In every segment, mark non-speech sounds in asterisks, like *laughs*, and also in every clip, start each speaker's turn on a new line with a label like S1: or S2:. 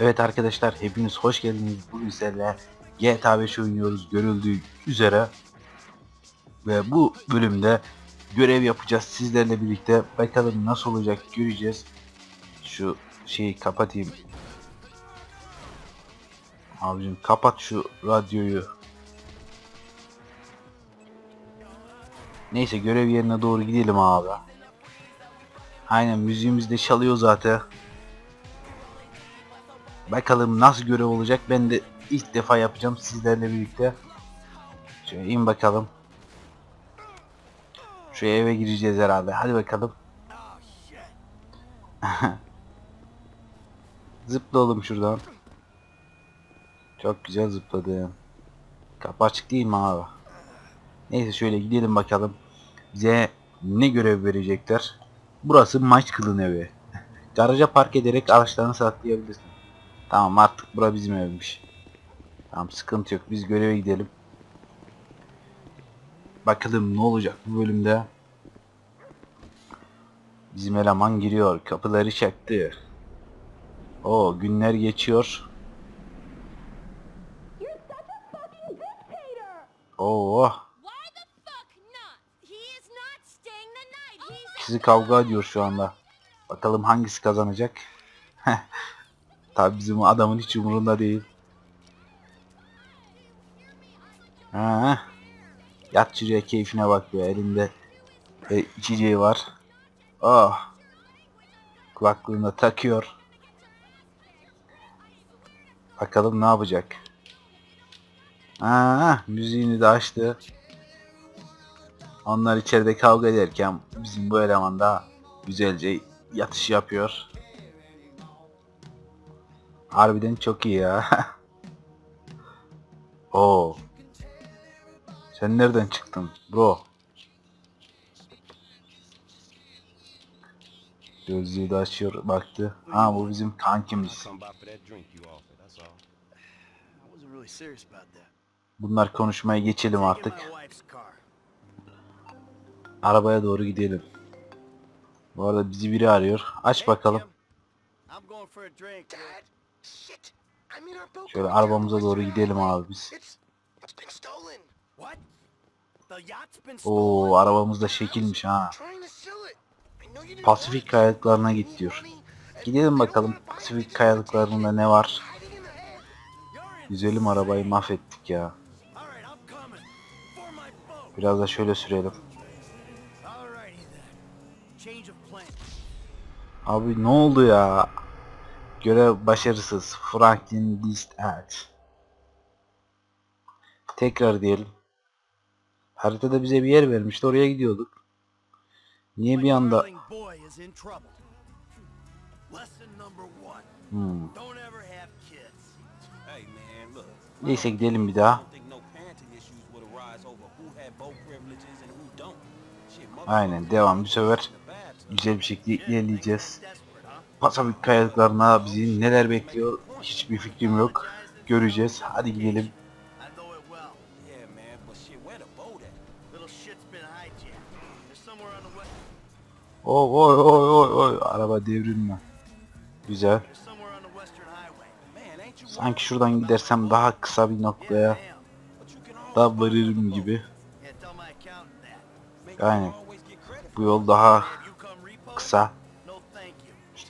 S1: Evet arkadaşlar hepiniz hoş geldiniz. Bugün sizlerle GTA 5 oynuyoruz görüldüğü üzere. Ve bu bölümde görev yapacağız sizlerle birlikte. Bakalım nasıl olacak göreceğiz. Şu şeyi kapatayım. Abicim kapat şu radyoyu. Neyse görev yerine doğru gidelim abi. Aynen müziğimiz de çalıyor zaten. Bakalım nasıl görev olacak. Ben de ilk defa yapacağım sizlerle birlikte. Şöyle in bakalım. Şu eve gireceğiz herhalde. Hadi bakalım. *laughs* Zıpla şuradan. Çok güzel zıpladı. Kapı açık değil mi abi? Neyse şöyle gidelim bakalım. Bize ne görev verecekler? Burası maç kılın evi. *laughs* Garaja park ederek araçlarını saklayabilirsin. Tamam artık bura bizim evmiş. Tamam sıkıntı yok. Biz göreve gidelim. Bakalım ne olacak bu bölümde. Bizim eleman giriyor. Kapıları çaktı. O günler geçiyor. Oo. İkisi kavga ediyor şu anda. Bakalım hangisi kazanacak. *laughs* Tabi bizim adamın hiç umurunda değil. Ha. Yat şuraya keyfine bak be elinde e, içeceği var. Oh. Kulaklığına takıyor. Bakalım ne yapacak. Ha, müziğini de açtı. Onlar içeride kavga ederken bizim bu eleman da güzelce yatış yapıyor. Harbiden çok iyi ya. *laughs* Oo. Sen nereden çıktın bro? Gözlüğü de açıyor baktı. Ha bu bizim kankimiz. Bunlar konuşmaya geçelim artık. Arabaya doğru gidelim. Bu arada bizi biri arıyor. Aç bakalım.
S2: I'm going for a drink.
S3: Dad,
S1: Şöyle arabamıza doğru gidelim abi biz. Oo arabamız da şekilmiş ha. Pasifik kayalıklarına git diyor. Gidelim bakalım Pasifik kayalıklarında ne var. Güzelim arabayı mahvettik ya. Biraz da şöyle sürelim. Abi ne oldu ya? Görev başarısız. Franklin list at. Tekrar diyelim. Haritada bize bir yer vermişti. Oraya gidiyorduk. Niye bir anda... Hmm. Neyse gidelim bir daha. Aynen devam. Bu sefer güzel bir şekilde ilerleyeceğiz. Pasifik kayalıklarına bizi neler bekliyor hiçbir fikrim yok. Göreceğiz. Hadi gidelim. Oy oy oy oy oy. Araba devrilme. Güzel. Sanki şuradan gidersem daha kısa bir noktaya da varırım gibi.
S4: Credit
S1: Bu yol daha kısa.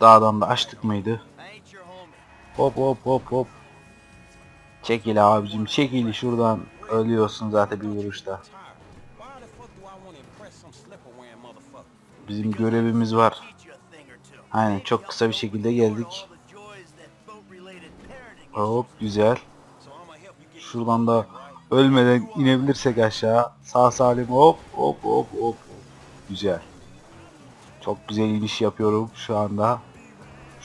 S1: Dağdan da açtık mıydı? Hop hop hop hop. Çekil abicim çekil şuradan. Ölüyorsun zaten bir vuruşta. Bizim görevimiz var. Aynen çok kısa bir şekilde geldik. Hop güzel. Şuradan da ölmeden inebilirsek aşağı. Sağ salim hop hop hop hop. Güzel. Çok güzel iniş yapıyorum şu anda.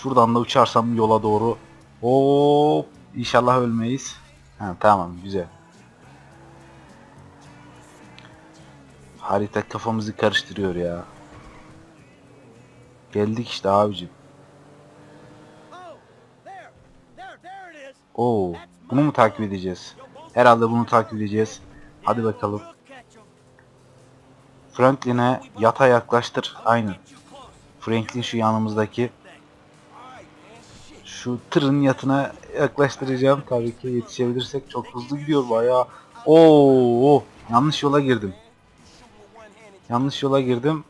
S1: Şuradan da uçarsam yola doğru. Hop. İnşallah ölmeyiz. Ha, tamam güzel. Harita kafamızı karıştırıyor ya. Geldik işte abicim. Oo, bunu mu takip edeceğiz? Herhalde bunu takip edeceğiz. Hadi bakalım. Franklin'e yata yaklaştır. Aynen. Franklin şu yanımızdaki. Şu tırın yatına yaklaştıracağım. Tabii ki yetişebilirsek çok hızlı gidiyor bayağı. Oo, yanlış yola girdim. Yanlış yola girdim.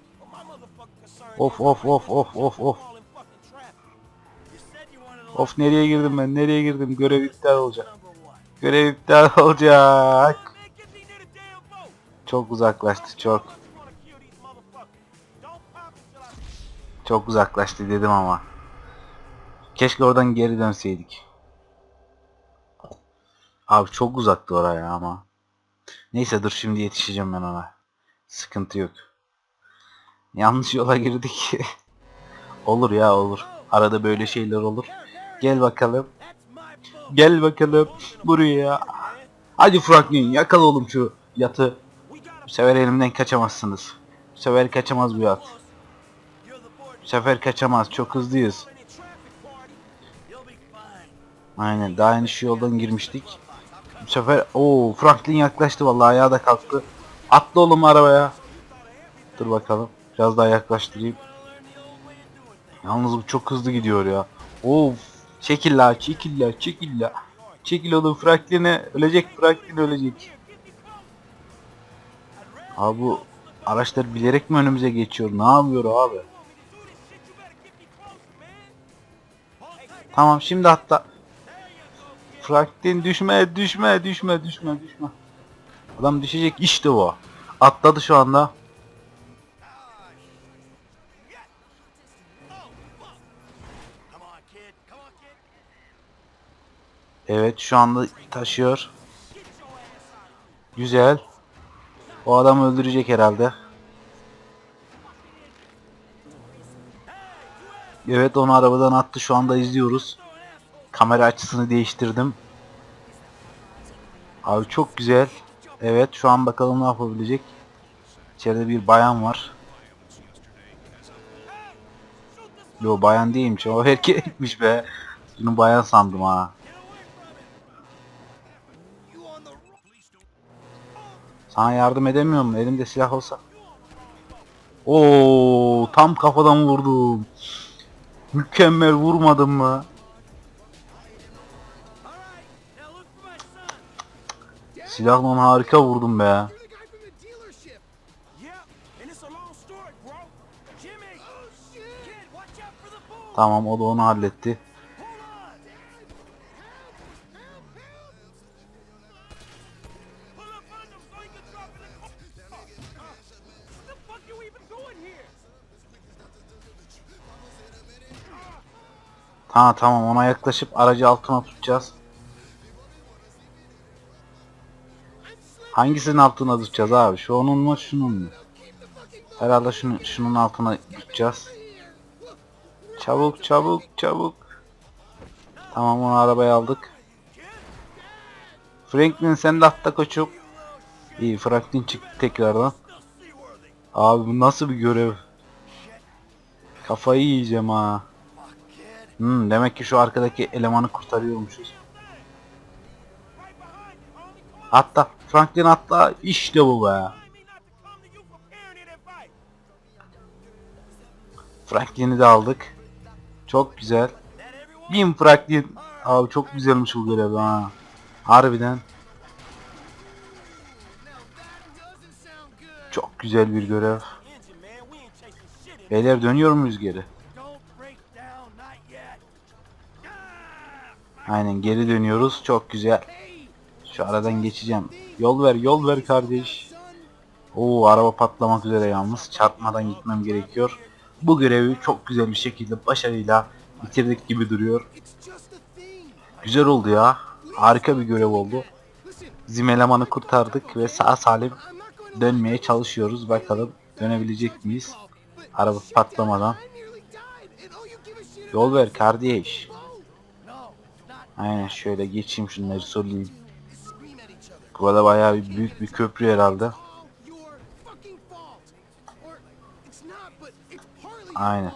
S1: Of of of of of of. Of nereye girdim ben? Nereye girdim? Görev iptal olacak. Görev iptal *laughs* olacak. Çok uzaklaştı çok. Çok uzaklaştı dedim ama. Keşke oradan geri dönseydik. Abi çok uzaktı oraya ama. Neyse dur şimdi yetişeceğim ben ona. Sıkıntı yok. Yanlış yola girdik. *laughs* olur ya olur. Arada böyle şeyler olur. Gel bakalım. Gel bakalım buraya. Hadi Franklin yakala oğlum şu yatı. Bu sefer elimden kaçamazsınız. Bu sefer kaçamaz bu yat. Bu sefer kaçamaz. Çok hızlıyız. Aynen daha yeni şu yoldan girmiştik. Bu sefer o Franklin yaklaştı vallahi ayağa da kalktı. Atla oğlum arabaya. Dur bakalım. Biraz daha yaklaştırayım. Yalnız bu çok hızlı gidiyor ya. Of. Çekil la, çekil la, çekil la. Çekil oğlum Franklin'e ölecek, Franklin ölecek. Abi bu araçlar bilerek mi önümüze geçiyor? Ne yapıyor abi? Tamam şimdi hatta Franklin düşme, düşme, düşme, düşme, düşme. Adam düşecek işte bu. Atladı şu anda. Evet şu anda taşıyor. Güzel. O adamı öldürecek herhalde. Evet onu arabadan attı şu anda izliyoruz. Kamera açısını değiştirdim. Abi çok güzel. Evet şu an bakalım ne yapabilecek. İçeride bir bayan var. Yo bayan değilmiş o erkekmiş be. Bunu bayan sandım ha. Sana yardım edemiyorum. Elimde silah olsa. Oo, tam kafadan vurdum. Mükemmel vurmadım mı? Silahla harika vurdum be. Tamam o da onu halletti. Ha tamam ona yaklaşıp aracı altına tutacağız. Hangisinin altına tutacağız abi? Şu onun mu şunun mu? Herhalde şunu, şunun altına tutacağız. Çabuk çabuk çabuk. Tamam onu arabaya aldık. Franklin sen de atla koçum. İyi Franklin çıktı tekrardan. Abi bu nasıl bir görev? Kafayı yiyeceğim ha. Hmm, demek ki şu arkadaki elemanı kurtarıyormuşuz. Atla. Franklin atla. İşte bu be. Franklin'i de aldık. Çok güzel. Bin Franklin. Abi çok güzelmiş bu görev ha. Harbiden. Çok güzel bir görev. Beyler dönüyor muyuz geri? Aynen geri dönüyoruz. Çok güzel. Şu aradan geçeceğim. Yol ver yol ver kardeş. Oo araba patlamak üzere yalnız. Çarpmadan gitmem gerekiyor. Bu görevi çok güzel bir şekilde başarıyla bitirdik gibi duruyor. Güzel oldu ya. Harika bir görev oldu. Bizim elemanı kurtardık ve sağ salim dönmeye çalışıyoruz. Bakalım dönebilecek miyiz? Araba patlamadan. Yol ver kardeş. Aynen şöyle geçeyim şunları sorayım. Burada bayağı bir büyük bir köprü herhalde. Aynen.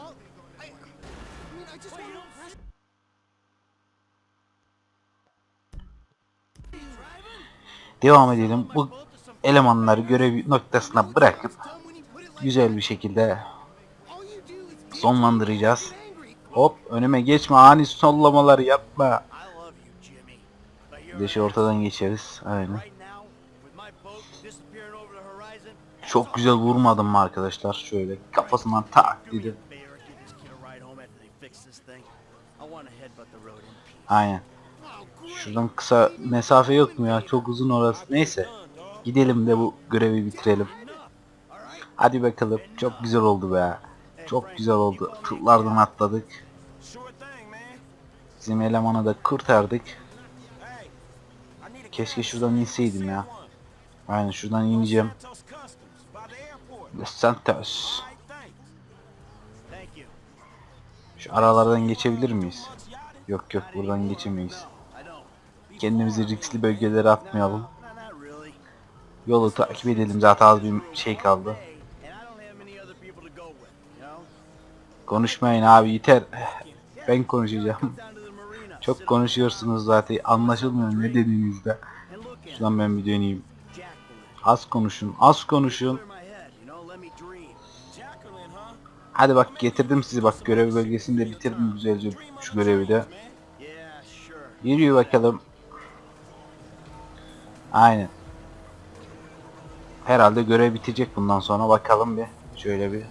S1: Devam edelim. Bu elemanları görev noktasına bırakıp güzel bir şekilde sonlandıracağız. Hop önüme geçme ani sollamalar yapma. Bir de şu ortadan geçeriz. Aynen. Çok güzel vurmadım mı arkadaşlar? Şöyle kafasından tak
S2: Do me a
S1: dedim.
S2: favor, give this kid a ride home after they fix this thing. I want to headbutt the road in peace.
S1: Aynen. Şuradan kısa mesafe yok mu ya? Çok uzun orası. Neyse. Gidelim de bu görevi bitirelim. Hadi bakalım. Çok güzel oldu be. Çok güzel oldu. Kurtlardan atladık. Bizim elemanı da kurtardık. Keşke şuradan inseydim ya. Aynen şuradan ineceğim. Los Santos. Şu aralardan geçebilir miyiz? Yok yok buradan geçemeyiz. Kendimizi riskli bölgelere atmayalım. Yolu takip edelim zaten az bir şey kaldı. Konuşmayın abi yeter. Ben konuşacağım. Çok
S2: on
S1: konuşuyorsunuz zaten. Anlaşılmıyor ne dediğinizde. Şuradan ben bir döneyim. Az konuşun, az konuşun. Hadi bak getirdim sizi bak görev bölgesini de bitirdim güzelce şu görevi de. Yürüyor bakalım. Aynen. Herhalde görev bitecek bundan sonra bakalım bir. Şöyle bir.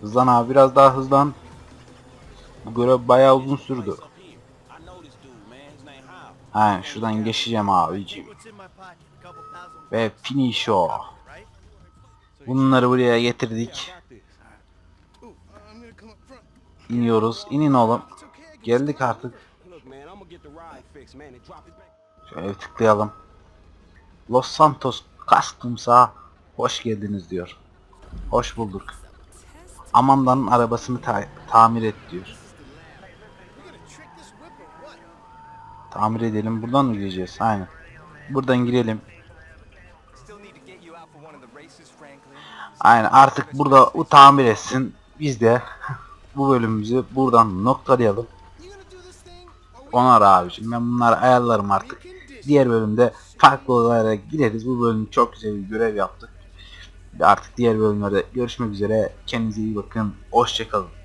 S1: Hızlan abi biraz daha hızlan. Bu görev bayağı uzun sürdü. Aynen şuradan geçeceğim abicim. Ve finish o. Bunları buraya getirdik. İniyoruz. İnin oğlum. Geldik artık. Şöyle tıklayalım. Los Santos Customs'a hoş geldiniz diyor. Hoş bulduk. Amanda'nın arabasını ta- tamir et diyor. Tamir edelim. Buradan mı gireceğiz? Aynen. Buradan girelim. Aynen artık burada o tamir etsin. Biz de *laughs* bu bölümümüzü buradan noktalayalım. Onar abicim. Ben bunları ayarlarım artık. Diğer bölümde farklı olarak gideriz. Bu bölüm çok güzel bir görev yaptık. Artık diğer bölümlerde görüşmek üzere. Kendinize iyi bakın. Hoşçakalın.